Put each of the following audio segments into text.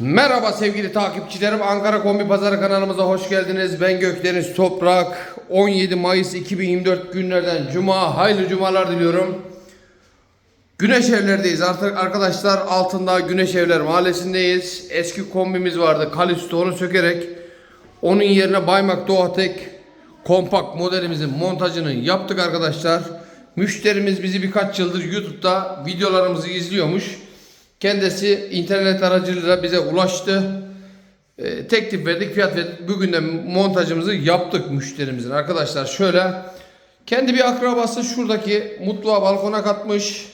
Merhaba sevgili takipçilerim. Ankara Kombi Pazarı kanalımıza hoş geldiniz. Ben Gökdeniz Toprak. 17 Mayıs 2024 günlerden Cuma. Hayırlı cumalar diliyorum. Güneş evlerdeyiz artık arkadaşlar. Altında Güneş Evler mahallesindeyiz. Eski kombimiz vardı. Kalisto onu sökerek onun yerine Baymak Doğatek kompakt modelimizin montajını yaptık arkadaşlar. Müşterimiz bizi birkaç yıldır YouTube'da videolarımızı izliyormuş. Kendisi internet aracılığıyla bize ulaştı. Ee, teklif verdik, fiyat verdik. Bugün de montajımızı yaptık müşterimizin. Arkadaşlar şöyle kendi bir akrabası şuradaki mutluğa balkona katmış.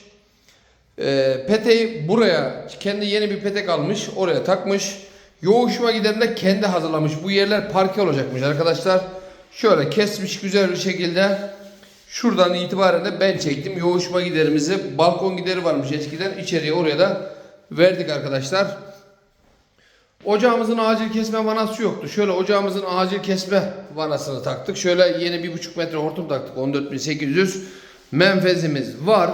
Ee, peteği buraya kendi yeni bir petek almış oraya takmış. Yoğuşma giderinde kendi hazırlamış. Bu yerler parke olacakmış arkadaşlar. Şöyle kesmiş güzel bir şekilde şuradan itibaren de ben çektim. Yoğuşma giderimizi balkon gideri varmış eskiden içeriye oraya da verdik arkadaşlar. Ocağımızın acil kesme vanası yoktu. Şöyle ocağımızın acil kesme vanasını taktık. Şöyle yeni bir buçuk metre hortum taktık. 14.800 menfezimiz var.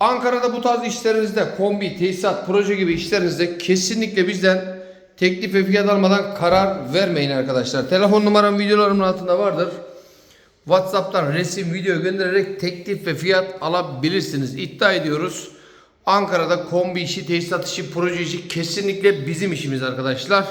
Ankara'da bu tarz işlerinizde kombi, tesisat, proje gibi işlerinizde kesinlikle bizden teklif ve fiyat almadan karar vermeyin arkadaşlar. Telefon numaram videolarımın altında vardır. WhatsApp'tan resim, video göndererek teklif ve fiyat alabilirsiniz. İddia ediyoruz. Ankara'da kombi işi, tesisat işi, proje işi kesinlikle bizim işimiz arkadaşlar.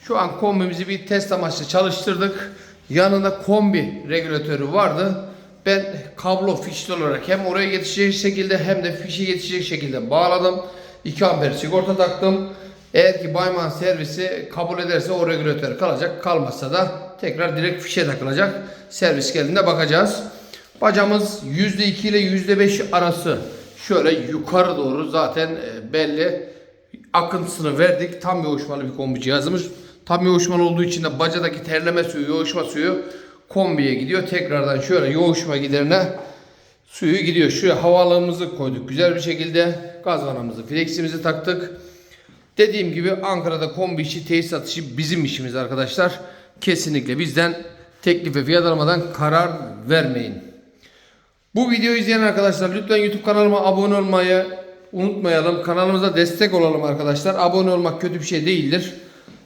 Şu an kombimizi bir test amaçlı çalıştırdık. Yanında kombi regülatörü vardı. Ben kablo fişli olarak hem oraya yetişecek şekilde hem de fişe yetişecek şekilde bağladım. 2 amper sigorta taktım. Eğer ki Bayman servisi kabul ederse o regülatör kalacak. Kalmazsa da tekrar direkt fişe takılacak. Servis geldiğinde bakacağız. Bacamız %2 ile %5 arası şöyle yukarı doğru zaten e, belli akıntısını verdik. Tam yoğuşmalı bir kombi cihazımız. Tam yoğuşmalı olduğu için de bacadaki terleme suyu, yoğuşma suyu kombiye gidiyor. Tekrardan şöyle yoğuşma giderine suyu gidiyor. Şuraya havalığımızı koyduk güzel bir şekilde. Gaz vanamızı, fleximizi taktık. Dediğim gibi Ankara'da kombi işi, tesisat işi bizim işimiz arkadaşlar. Kesinlikle bizden teklif ve fiyat almadan karar vermeyin. Bu videoyu izleyen arkadaşlar lütfen YouTube kanalıma abone olmayı unutmayalım. Kanalımıza destek olalım arkadaşlar. Abone olmak kötü bir şey değildir.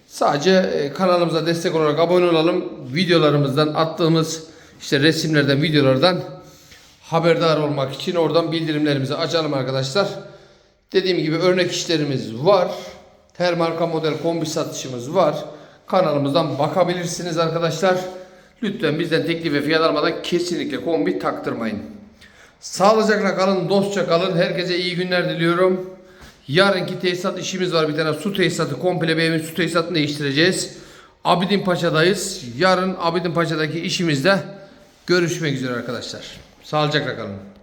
Sadece e, kanalımıza destek olarak abone olalım. Videolarımızdan attığımız işte resimlerden, videolardan haberdar olmak için oradan bildirimlerimizi açalım arkadaşlar. Dediğim gibi örnek işlerimiz var. Her marka model kombi satışımız var. Kanalımızdan bakabilirsiniz arkadaşlar. Lütfen bizden teklif ve fiyat almadan kesinlikle kombi taktırmayın. Sağlıcakla kalın, dostça kalın. Herkese iyi günler diliyorum. Yarınki tesisat işimiz var. Bir tane su tesisatı, komple bir evin su tesisatını değiştireceğiz. Abidin Paşa'dayız. Yarın Abidin Paşa'daki işimizde görüşmek üzere arkadaşlar. Sağlıcakla kalın.